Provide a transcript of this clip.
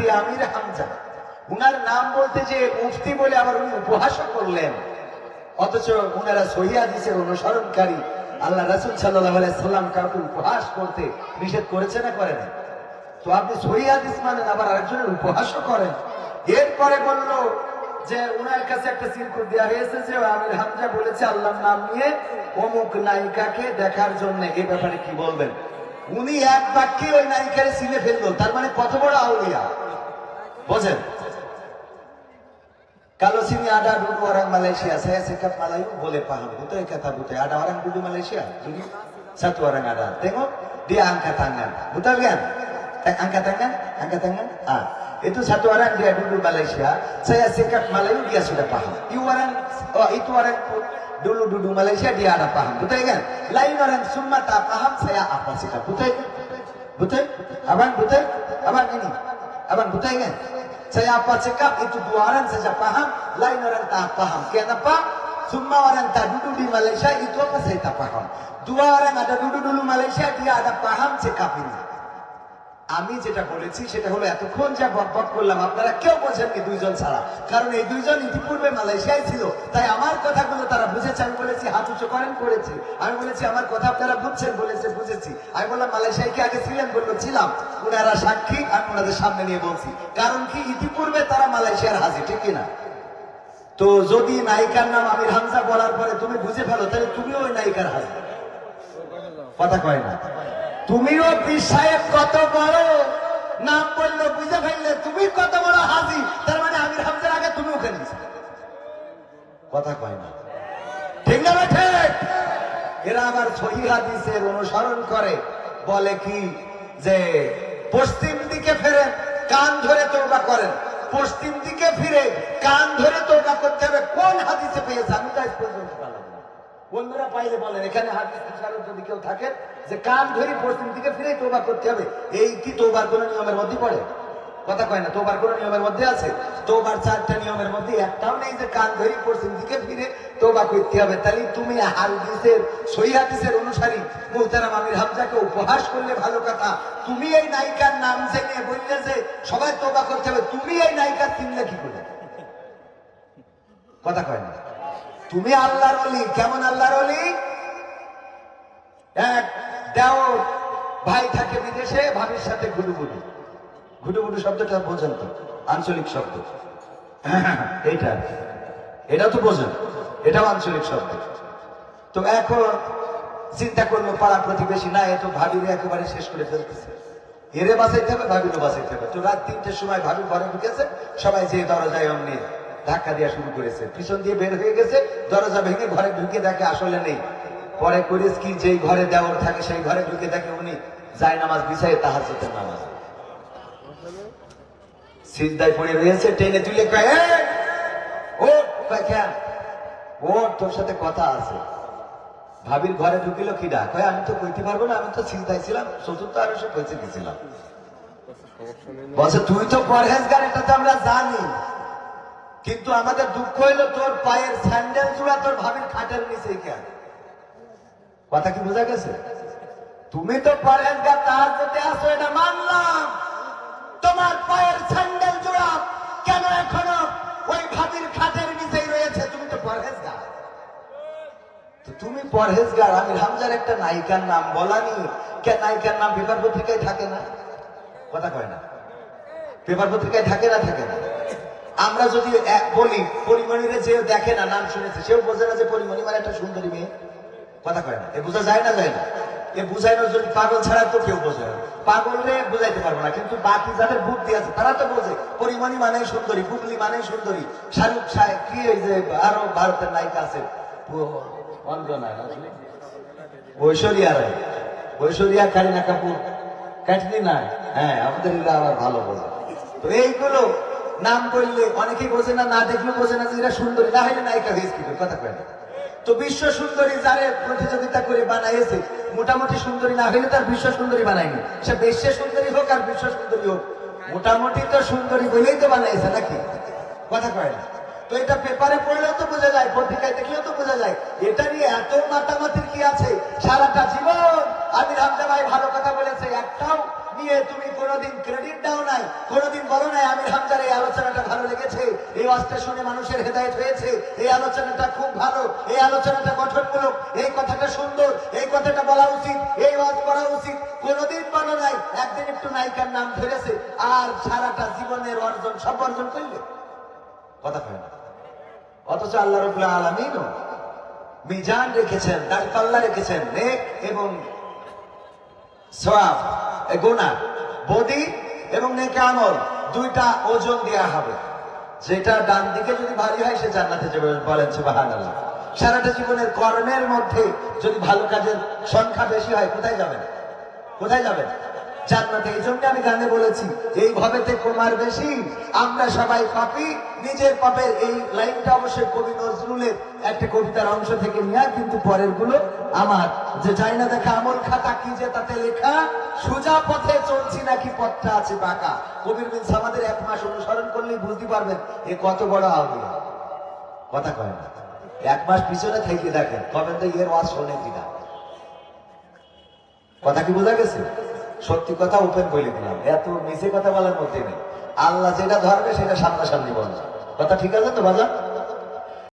মুফতি আমির হামজা। উনার নাম বলতে যে মুফতি বলে আবার উনি উপহাসও করলেন। অথচ উনারা সহি হাদিসের অনুসরণকারী। আল্লাহ রাসুল সাল্লাহ সাল্লাম কাউকে উপহাস করতে নিষেধ করেছে না করে না তো আপনি সহি হাদিস মানেন, আবার আরেকজনের উপহাসও করেন। এরপরে বলল যে উনার কাছে একটা সিরকুট দেওয়া হয়েছে যে আমির হামজা বলেছে, আল্লাহর নাম নিয়ে অমুক নায়িকাকে দেখার জন্য। এ ব্যাপারে কি বলবেন? উনি এক বাক্যে ওই নায়িকারে সিলে ফেলল, তার মানে কত বড় আউলিয়া? বোঝেন? কালো সিনি আডা ডুডু অরং মালয়েশিয়া সাহেব সেখান মালাই বলে পাহাম তো এই কথা বুঝে আডা অরং ডুডু মালয়েশিয়া? যদি? সাতু অরং আডা দেখো দিয়ে আঙ্কা থাঙ্গান। বুঝতে পারলেন আঙ্কা থাঙ্গান? আঙ্কা থাঙ্গান? আ। Itu satu orang dia dulu Malaysia. Saya sikap Melayu dia sudah paham. Itu orang, oh itu orang dulu dulu Malaysia dia ada paham. Betul kan? Lain orang semua tak paham saya apa sikap. Betul? Betul? Abang betul? Abang ini. Abang betul kan? Saya apa cakap itu dua orang saja paham, lain orang tak paham. Kenapa? Semua orang tak duduk di Malaysia itu apa saya tak paham. Dua orang ada duduk dulu Malaysia dia ada paham cakap ini. আমি যেটা বলেছি, সেটা হলো এতক্ষণ যা বক বক করলাম, আপনারা কেউ বোঝেননি দুইজন ছাড়া। কারণ এই দুইজন ইতিপূর্বে মালয়েশিয়ায় ছিল। তাই আমার কথাগুলো তারা বুঝেছে, আমি বলেছি, হাত উঁচু করেন, করেছি। আমি বলেছি, আমার কথা আপনারা বুঝছেন, বলেছে, বুঝেছি। আমি বললাম, মালয়েশিয়ায় কি আগে ছিলেন? বলল, ছিলাম। ওনারা সাক্ষী, আমি ওনাদের সামনে নিয়ে বলছি। কারণ কি? ইতিপূর্বে তারা মালয়েশিয়ার হাজির, ঠিক কিনা? তো যদি নায়িকার নাম আমির হামজা বলার পরে তুমি বুঝে ফেলো, তাহলে তুমিও ওই নায়িকার হাজির। কথা কয় না। তুমিও পীর কত বড়? নাম বলল বুঝে ফেললে তুমি কত বড় হাজি? তার মানে আমির হামজার আগে তুমি ওখানে কথা কয় না। ঠিক না ঠিক। এরা আবার সহি হাদিসের অনুসরণ করে। বলে কি যে, পশ্চিম দিকে ফেরেন কান ধরে তৌবা করেন। পশ্চিম দিকে ফিরে, কান ধরে তৌবা করতে হবে। কোন হাদিসে পেয়েছে? আমি তাই পর্যন্ত। বন্ধুরা পাইলে বলেন, এখানে হাদিস ছাড়াও যদি কেউ থাকে যে কান ধরে পশ্চিম দিকে ফিরে তোবা করতে হবে, এই কি তোবার কোন নিয়মের মধ্যে পড়ে? কথা কয় না, তোবার কোন নিয়মের মধ্যে আছে? তোবার চারটা নিয়মের মধ্যে একটাও নেই যে কান ধরে পশ্চিম দিকে ফিরে তোবা করতে হবে। তাহলে তুমি হাদিসের, সহি হাদিসের অনুসারী, মুহতারাম আমির হামজাকে উপহাস করলে ভালো কথা। তুমি এই নায়িকার নাম জেনে বললে যে সবাই তোবা করতে হবে, তুমি এই নায়িকার চিনলে কি করে? কথা কয় না। তুমি আল্লাহর অলি কেমন আল্লাহর অলি এক ভাই থাকে বিদেশে, ভাবির সাথে ঘুডুঘুডু ঘুডুঘুডু শব্দটা বোঝেন তো, আঞ্চলিক শব্দ। কি। এটা তো বোঝেন, এটাও আঞ্চলিক শব্দ। তো এখন চিন্তা করল, পাড়া প্রতিবেশী না এ তো ভাবিরে একেবারে শেষ করে ফেলতেছে। এরে বাঁচাইতে হবে, ভাবিরও বাঁচাইতে হবে। তো রাত তিনটের সময় ভাবি ঘরে ঢুকেছে, সবাই যে দরজায় অমনি ধাক্কা দেওয়া শুরু করেছে। পিছন দিয়ে বের হয়ে গেছে দরজা ভেঙে ঘরে ঢুকে দেখে আসলে নেই। পরে করিস কি যেই ঘরে দেওয়ার থাকে সেই ঘরে ঢুকে দেখে উনি যায় নামাজ বিছাই তাহার সাথে নামাজ। সিজদায় পড়ে রয়েছে টেনে তুলে কয় "এই, ওঠ কেন ও তোর সাথে কথা আছে। ভাবির ঘরে ঢুকিল কিডা? কয় আমি তো কইতে পারব না আমি তো চিন্তায় ছিলাম চতুর্থ আরও সে পৌঁছে গেছিলাম বলছে তুই তো পরহেজগার এটা তো আমরা জানি। কিন্তু আমাদের দুঃখ হইল তোর পায়ের স্যান্ডেল জোড়া তোর ভাবির খাটের নিচে কেন কথা কি বোঝা গেছে? তুমি তো পরহেজগার তাহার যেতে আসো এটা মানলাম। তোমার পায়ের স্যান্ডেল জোড়া কেন এখনও ওই ভাবির খাটের নিচেই রয়েছে? তুমি তো তো তুমি পরহেজগার আমির হামজার একটা নায়িকার নাম বলানি। কে নায়িকার নাম পেপার পত্রিকায় থাকে না? কথা কয় না। পেপার পত্রিকায় থাকে না থাকে না। আমরা যদি বলি, পরিমণিরে যে দেখে না, নাম শুনেছে, সেও বোঝে না যে পরিমণি মানে একটা সুন্দরী মেয়ে। কথা কয় না। এ বোঝা যায় না যায় না? এ বুঝাইনোর জন্য পাগল ছাড়া তো কেউ বোঝে না। পাগলরে বুঝাইতে পারব না, কিন্তু বাকি যাদের বুদ্ধি আছে, তারা তো বোঝে। পরিমণি মানে সুন্দরী পুগলি মানে সুন্দরী। শাহরুখ সাহেব কি ওই যে আরও ভারতের নায়িকা আছে? না? ঐশ্বরিয়া রায়। ঐশ্বরিয়া, কারিনা কাপুর। কাটনি না হ্যাঁ আমাদের আবার ভালো বোঝে। তো এইগুলো নাম করলে অনেকেই বোঝে না না দেখলেও বোঝে না যে এরা সুন্দরী। না হলে নায়িকা হয়েছে কি কথা কয় তো বিশ্ব সুন্দরী যারে প্রতিযোগিতা করে বানাইছে, মোটামুটি সুন্দরী না হলে তার বিশ্ব সুন্দরী বানায়নি। সে বিশ্ব সুন্দরী হোক আর বিশ্ব সুন্দরী হোক, মোটামুটি তো সুন্দরী বলেই তো বানাইছে নাকি? কথা কয় না। তো এটা পেপারে পড়লেও তো বোঝা যায়, পত্রিকায় দেখলেও তো বোঝা যায়। এটা নিয়ে এত মাতামাতির কি আছে? সারাটা জীবন আমির হামজা ভাই ভালো কথা বলেছে। তুমি কোনোদিন ক্রেডিট দাও নাই, কোনোদিন বলো নাই আমি হামজার এই আলোচনাটা ভালো লেগেছে, এই ওয়াজটা শুনে মানুষের হেদায়েত হয়েছে, এই আলোচনাটা খুব ভালো, এই আলোচনাটা গঠনমূলক, এই কথাটা সুন্দর, এই কথাটা বলা উচিত, এই ওয়াজ করা উচিত। কোনোদিন বলো নাই, একদিন একটু নায়িকার নাম ধরেছে, আর সারাটা জীবনের অর্জন সব অর্জন করলে। কথা কয় না। অথচ আল্লাহ রবুল্লাহ আলমিনও মিজান রেখেছেন, দাঁড়পাল্লা রেখেছেন, নেক এবং সোয়াব গুণা বডি এবং নেকে আমল দুইটা ওজন দেয়া হবে। যেটা ডান দিকে যদি ভারী হয়, সে জান্নাতে যাবে বলেন সুবহানাল্লাহ। সারাটা জীবনের কর্মের মধ্যে যদি ভালো কাজের সংখ্যা বেশি হয়, কোথায় যাবেন? কোথায় যাবেন? জান্নাতে। এই জন্য আমি গানে বলেছি এই ভবেতে কুমার বেশি, আমরা সবাই পাপি। নিজের পাপের এই লাইনটা অবশ্যই কবি নজরুলের একটা কবিতার অংশ থেকে নেওয়া কিন্তু পরেরগুলো আমার। যে চাই না দেখা আমল খাতা কি যে তাতে লেখা, সোজা পথে চলছি নাকি পথটা আছে বাঁকা। কবির বিন সামাদের এক মাস অনুসরণ করলেই বুঝতে পারবেন, এ কত বড় আউলিয়া। কথা কয় না। এক মাস পিছনে থেকে দেখেন কবেন তো এর ওয়াজ শোনে কিনা। কথা কি বোঝা গেছে? সত্যি কথা ওপেন বলে দিলাম। এত মিছে কথা বলার মধ্যে নেই। আল্লাহ যেটা ধরবে সেটা সামনাসামনি বলবে কথা ঠিক আছে তো বাজার?